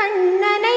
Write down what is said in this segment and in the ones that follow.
கண்ணனை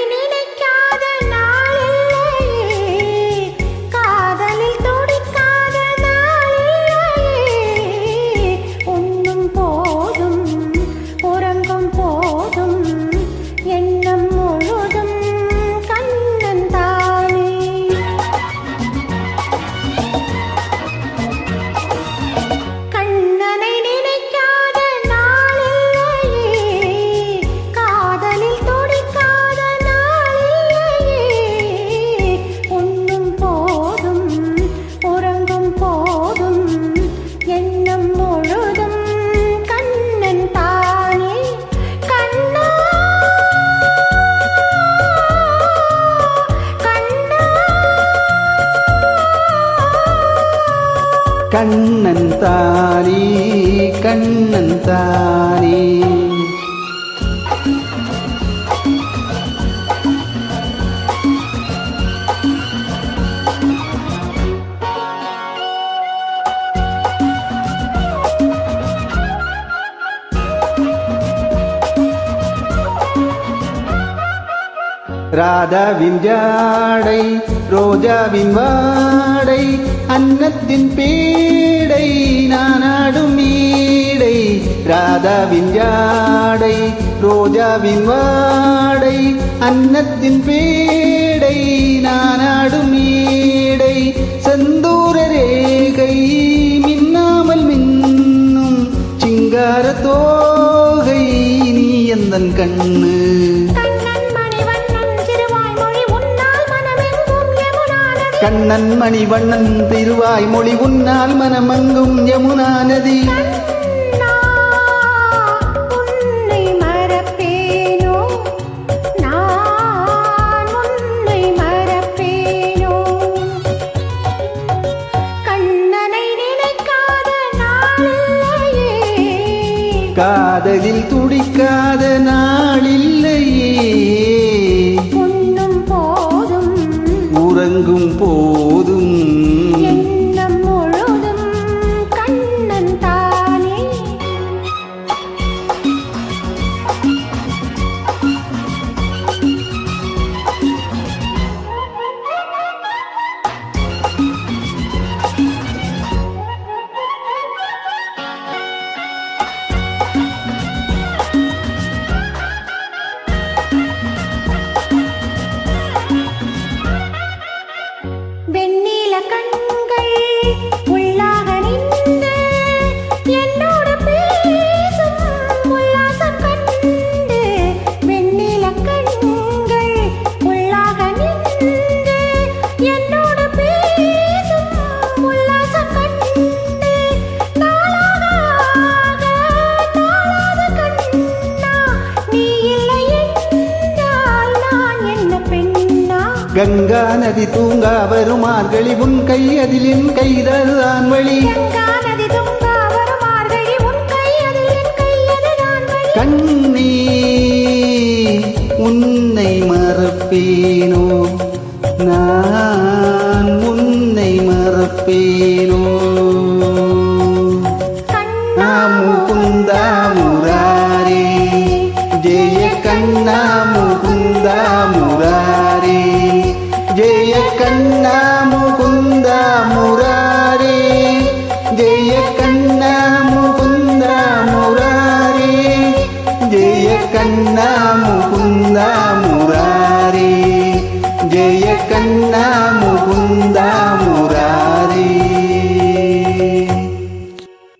கண்ணன் தானே கண்ணன் தானே. ராதாவின் ஜாடை ரோஜாவின் வாடை அன்னத்தின் பேடை நானாடும் ஈடை. ராதாவின் ஜாடை ரோஜாவின் வாடை அன்னத்தின் பேடை நானாடும் ஈடை. செந்தூர ரேகை மின்னாமல் மின்னும் சிங்கார தோகை நீ எந்தன் கண் கண்ணன் மணிவண்ணன் திருவாய் மொழி உன்னால் மனமங்கும் யமுனா நதி. காதலில் துடிக்காத நாளில்லையே. உறங்கும் போதும். Thank you. கங்கா நதி தூங்கா வருமார்களி உன் கை அதில் என் கைதான் வழி. கண்ணே உன்னை மறப்பேனோ? நான் உன்னை மறப்பேனோ? கண்ணா முகுந்தா முராரே ஜெய கண்ணா கண்ணா